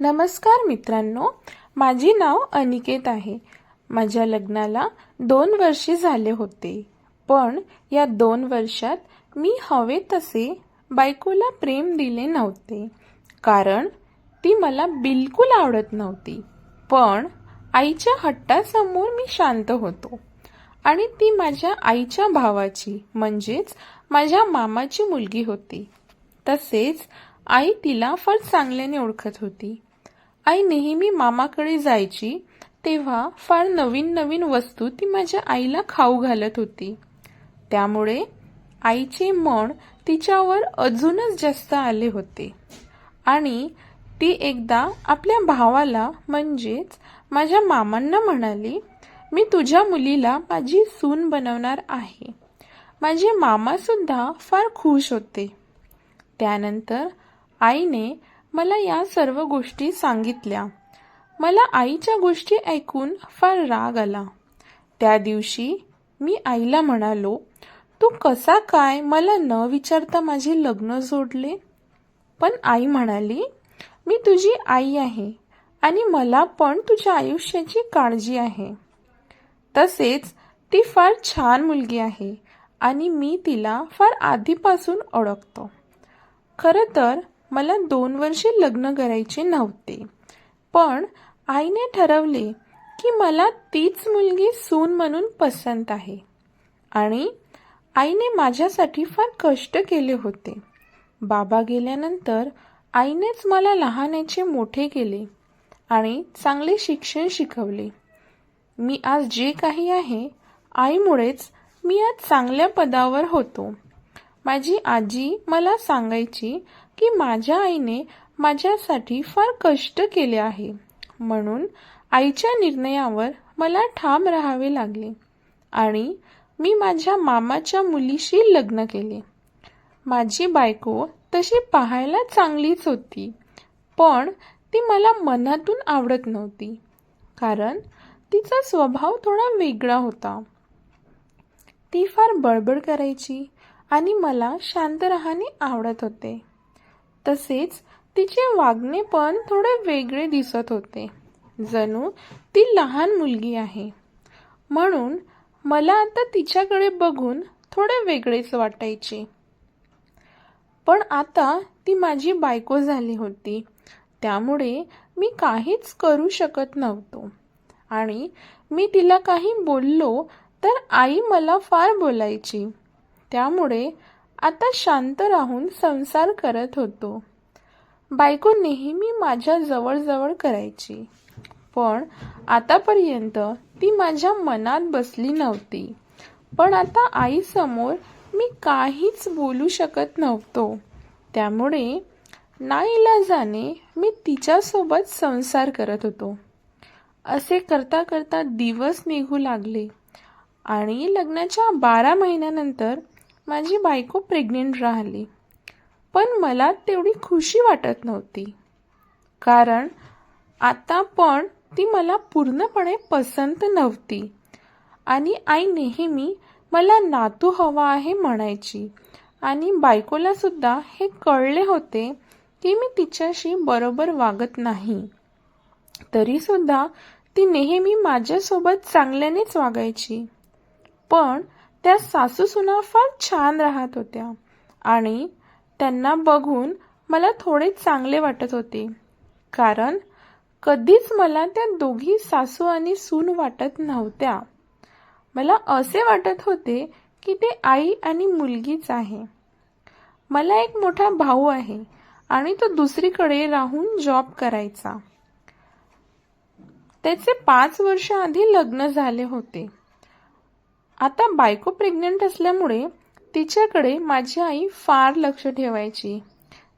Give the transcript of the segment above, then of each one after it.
नमस्कार मित्रांनो माझे नाव अनिकेत आहे. माझ्या लग्नाला दोन वर्षे झाले होते. पण या दोन वर्षात मी हवे तसे बायकोला प्रेम दिले नव्हते. कारण ती मला बिलकुल आवडत नव्हती. पण आईच्या हट्टासमोर मी शांत होतो. आणि ती माझ्या आईच्या भावाची म्हणजेच माझ्या मामाची मुलगी होती. तसेच आई तिला फार चांगल्याने ओळखत होती. आई नेहमी मामाकडे जायची तेव्हा फार नवीन नवीन वस्तू ती माझ्या आईला खाऊ घालत होती. त्यामुळे आईचे मन तिच्यावर अजूनच जास्त आले होते. आणि ती एकदा आपल्या भावाला म्हणजेच माझ्या मामांना म्हणाली मी तुझ्या मुलीला माझी सून बनवणार आहे. माझे मामासुद्धा फार खुश होते. त्यानंतर आईने मला या सर्व गोष्टी सांगितल्या. मला आईच्या गोष्टी ऐकून फार राग आला. त्या दिवशी मी आईला म्हणालो तू कसा काय मला न विचारता माझे लग्न जोडले? पण आई म्हणाली मी तुझी आई आहे आणि मला पण तुझ्या आयुष्याची काळजी आहे. तसेच ती फार छान मुलगी आहे आणि मी तिला फार आधीपासून ओळखतो. खरं तर मला दोन वर्षे लग्न करायचे नव्हते. पण आईने ठरवले की मला तीच मुलगी सून म्हणून पसंत आहे. आणि आईने माझ्यासाठी फार कष्ट केले होते. बाबा गेल्यानंतर आईनेच मला लहानाचे मोठे केले आणि चांगले शिक्षण शिकवले. मी आज जे काही आहे आईमुळेच मी आज चांगल्या पदावर होतो. माझी आजी मला सांगायची की माझ्या आईने माझ्यासाठी फार कष्ट केले आहे. म्हणून आईच्या निर्णयावर मला ठाम राहावे लागले आणि मी माझ्या मामाच्या मुलीशी लग्न केले. माझी बायको तशी पाहायला चांगलीच होती पण ती मला मनातून आवडत नव्हती कारण तिचा स्वभाव थोडा वेगळा होता. ती फार बडबड करायची आणि मला शांत राहणे आवडत होते. तसेच तिचे वागणे पण थोडे वेगळे दिसत होते. जणू ती लहान मुलगी आहे. म्हणून मला आता तिच्याकडे बघून थोडे वेगळेच वाटायचे. पण आता ती माझी बायको झाली होती. त्यामुळे मी काहीच करू शकत नव्हतो. आणि मी तिला काही बोललो तर आई मला फार बोलायची. त्यामुळे आता शांत राहून संसार करत होतो. बायको नेहमी माझ्या जवळजवळ करायची. पण आतापर्यंत ती माझ्या मनात बसली नव्हती. पण आता आईसमोर मी काहीच बोलू शकत नव्हतो. त्यामुळे नाईलाजाने मी तिच्यासोबत संसार करत होतो. असे करता करता दिवस निघू लागले आणि लग्नाच्या बारा महिन्यानंतर माझी बायको प्रेग्नेंट राहिली. पण मला तेवढी खुशी वाटत नव्हती. कारण आता पण ती मला पूर्णपणे पसंत नव्हती. आणि आई नेहमी मला नातू हवा आहे म्हणायची. आणि बायकोला सुद्धा हे कळले होते की मी तिच्याशी बरोबर वागत नाही. तरीसुद्धा ती नेहमी माझ्यासोबत चांगल्यानेच वागायची. पण त्या सासूसुना फार छान राहत होत्या. आणि त्यांना बघून मला थोडे चांगले वाटत होते. कारण कधीच मला त्या दोघी सासू आणि सून वाटत नव्हत्या. मला असे वाटत होते की ते आई आणि मुलगीच आहे. मला एक मोठा भाऊ आहे आणि तो दुसरीकडे राहून जॉब करायचा. त्याचे पाच वर्ष आधी लग्न झाले होते. आता बायको प्रेग्नंट असल्यामुळे तिच्याकडे माझी आई फार लक्ष ठेवायची.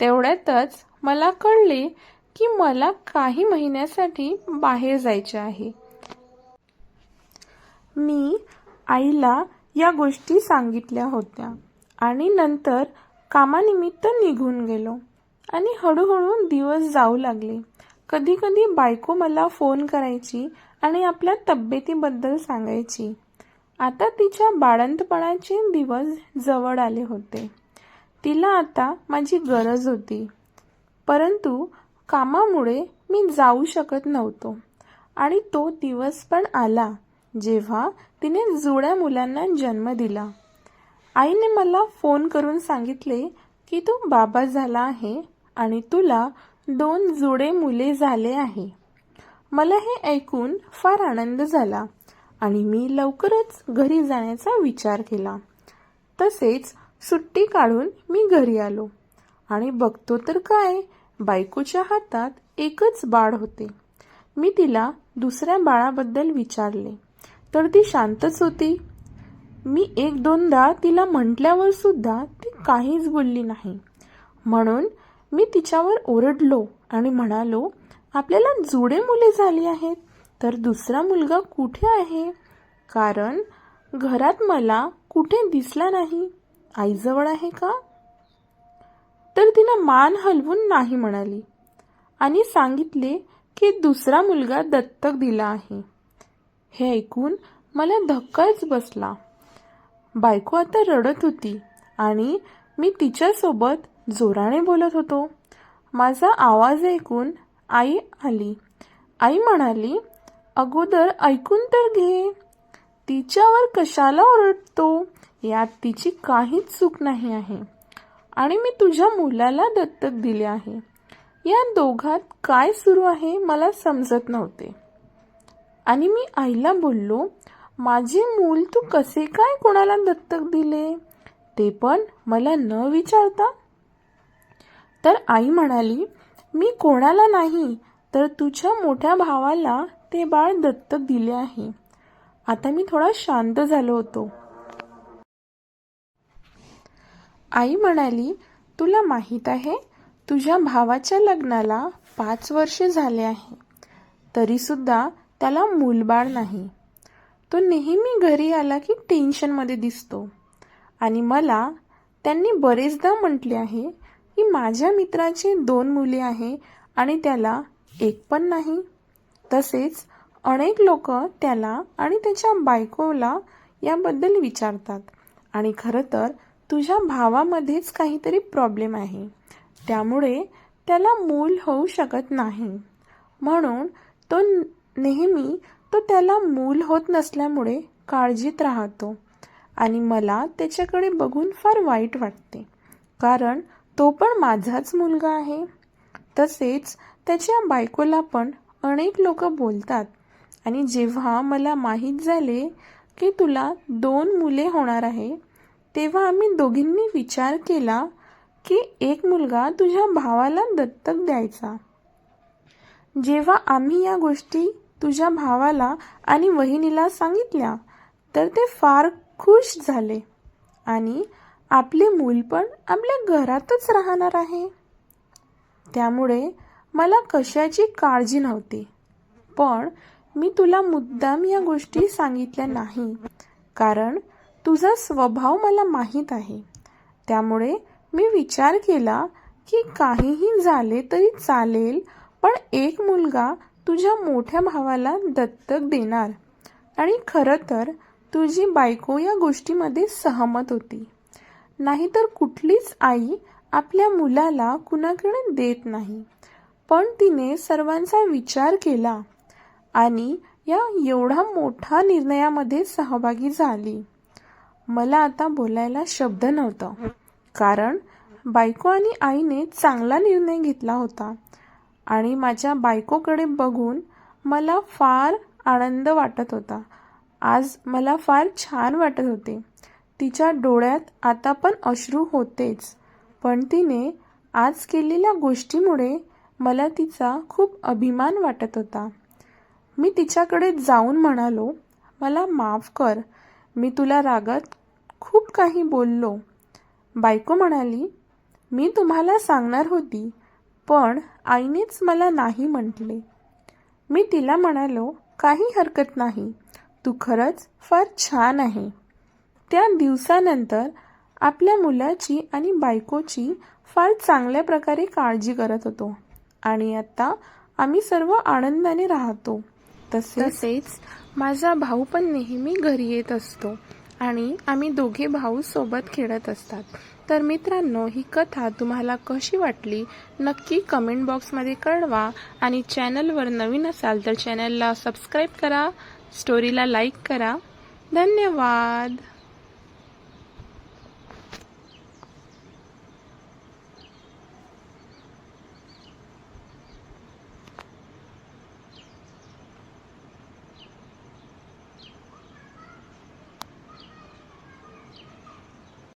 तेवढ्यातच मला कळले की मला काही महिन्यासाठी बाहेर जायचे आहे. मी आईला या गोष्टी सांगितल्या होत्या आणि नंतर कामानिमित्त निघून गेलो आणि हळूहळू दिवस जाऊ लागले. कधी कधी बायको मला फोन करायची आणि आपल्या तब्येतीबद्दल सांगायची. आता तिच्या बाळंतपणाचे दिवस जवळ आले होते. तिला आता माझी गरज होती. परंतु कामामुळे मी जाऊ शकत नव्हतो. आणि तो दिवस पण आला जेव्हा तिने जुळ्या मुलांना जन्म दिला. आईने मला फोन करून सांगितले की तू बाबा झाला आहे आणि तुला दोन जुळे मुले झाले आहे. मला हे ऐकून फार आनंद झाला. आणि मी लवकरच घरी जाण्याचा विचार केला. तसेच सुट्टी काढून मी घरी आलो. आणि बघतो तर काय बायकोच्या हातात एकच बाळ होते. मी तिला दुसऱ्या बाळाबद्दल विचारले. तर ती शांतच होती. मी एक दोनदा तिला म्हटल्यावर सुद्धा ती काहीच बोलली नाही. म्हणून मी तिच्यावर ओरडलो आणि म्हणालो आपल्याला जुडे मुले झाली आहेत. तर दुसरा मुलगा कुठे आहे? कारण घरात मला कुठे दिसला नाही. आईजवळ आहे का? तर तिनं मान हलवून नाही म्हणाली. आणि सांगितले की दुसरा मुलगा दत्तक दिला आहे. हे ऐकून मला धक्काच बसला. बायको आता रडत होती आणि मी तिच्यासोबत जोराने बोलत होतो. माझा आवाज ऐकून आई आली. आई म्हणाली अगोदर ऐकून तर घे. तिच्यावर कशाला ओरडतो? यात तिची काहीच चूक नाही आहे. आणि मी तुझ्या मुलाला दत्तक दिले आहे. या दोघात काय सुरू आहे मला समजत नव्हते. आणि मी आईला बोललो माझे मूल तू कसे काय कोणाला दत्तक दिले? ते पण मला न विचारता? तर आई म्हणाली मी कोणाला नाही तर तुझ्या मोठ्या भावाला ते बाळ दत्तक दिले आहे. आता मी थोडा शांत झालो होतो. आई म्हणाली तुला माहीत आहे तुझ्या भावाच्या लग्नाला पाच वर्षे झाले आहे. तरीसुद्धा त्याला मूलबाळ नाही. तो नेहमी घरी आला की टेन्शनमध्ये दिसतो. आणि मला त्यांनी बरेचदा म्हटले आहे की माझ्या मित्राचे दोन मुले आहे आणि त्याला एक पण नाही. तसेच अनेक लोक त्याला आणि त्याच्या बायकोला याबद्दल विचारतात. आणि खरं तर तुझ्या भावामध्येच काहीतरी प्रॉब्लेम आहे. त्यामुळे त्याला मूल होऊ शकत नाही. म्हणून तो नेहमी तो त्याला मूल होत नसल्यामुळे काळजीत राहतो. आणि मला त्याच्याकडे बघून फार वाईट वाटते. कारण तो पण माझाच मुलगा आहे. तसेच त्याच्या बायकोला पण अनेक लोक बोलतात. आणि जेव्हा मला माहीत झाले की तुला दोन मुले होणार आहे तेव्हा आम्ही दोघींनी विचार केला की एक मुलगा तुझ्या भावाला दत्तक द्यायचा. जेव्हा आम्ही या गोष्टी तुझ्या भावाला आणि वहिनीला सांगितल्या तर ते फार खुश झाले. आणि आपले मूल पण आपल्या घरातच राहणार आहे. त्यामुळे मला कशाची काळजी नव्हती. पण मी तुला मुद्दाम या गोष्टी सांगितल्या नाही कारण तुझा स्वभाव मला माहीत आहे. त्यामुळे मी विचार केला की काहीही झाले तरी चालेल पण एक मुलगा तुझ्या मोठ्या भावाला दत्तक देणार. आणि खरं तर तुझी बायको या गोष्टीमध्ये सहमत होती. नाहीतर कुठलीच आई आपल्या मुलाला कुणाकडे देत नाही. पण तिने सर्वांचा विचार केला आणि या एवढा मोठा निर्णयामध्ये सहभागी झाली. मला आता बोलायला शब्द नव्हता कारण बायको आणि आईने चांगला निर्णय घेतला होता आणि माझ्या बायकोकडे बघून मला फार आनंद वाटत होता. आज मला फार छान वाटत होते. तिच्या डोळ्यात आता पण अश्रू होतेच पण तिने आज केलेल्या गोष्टीमुळे मला तिचा खूप अभिमान वाटत होता. मी तिच्याकडे जाऊन म्हणालो मला माफ कर. मी तुला रागात खूप काही बोललो. बायको म्हणाली मी तुम्हाला सांगणार होती पण आईनेच मला नाही म्हटले. मी तिला म्हणालो काही हरकत नाही. तू खरंच फार छान आहे. त्या दिवसानंतर आपल्या मुलाची आणि बायकोची फार चांगल्या प्रकारे काळजी करत होतो. आणि आता आम्ही सर्व आनंदाने राहतो. तसेच माझा भाऊ पण नेहमी घरी येत असतो आणि आम्ही दोघे भाऊ सोबत खेळत असतात. तर मित्रांनो ही कथा तुम्हाला कशी वाटली? नक्की कमेंट बॉक्समध्ये कळवा आणि चॅनलवर नवीन असाल तर चॅनलला सबस्क्राईब करा स्टोरीला लाईक करा. धन्यवाद!